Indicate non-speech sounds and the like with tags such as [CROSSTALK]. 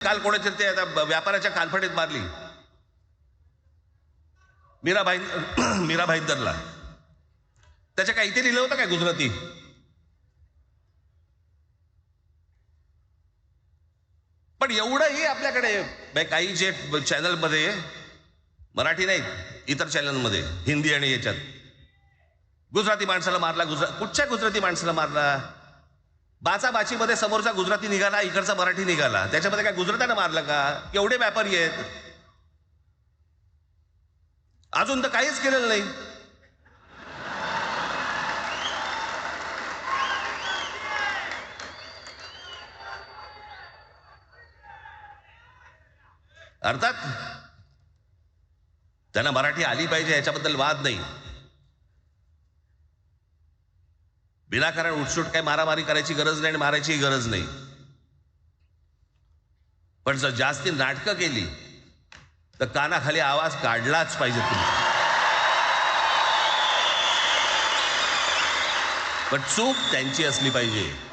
काल कोणाच्या ते आता व्यापाराच्या कालफडीत मारली? मीरा भाई [CLEARS THROAT] मीरा भाईंदरला त्याच्या काही ते लिहिलं होतं काय गुजराती? पण एवढंही आपल्याकडे म्हणजे काही जे चॅनलमध्ये मराठी नाहीत इतर चॅनलमध्ये हिंदी आणि याच्यात. गुजराती माणसाला मारला गुजरात कुठच्या गुजराती माणसाला मारला? बाचा बाचीमध्ये समोरचा गुजराती निघाला इकडचा मराठी निघाला. त्याच्यामध्ये काय गुजरात्यानं मारलं का? केवढे व्यापारी आहेत. अजून तर काहीच केलेलं नाही. अर्थात त्यांना मराठी आली पाहिजे याच्याबद्दल वाद नाही. विनाकारण उठसूट काही मारामारी करायची गरज नाही आणि मारायची गरज नाही. पण जर जास्ती नाटकं केली तर कानाखाली आवाज काढलाच पाहिजे तुम्ही. पण चूक त्यांची असली पाहिजे.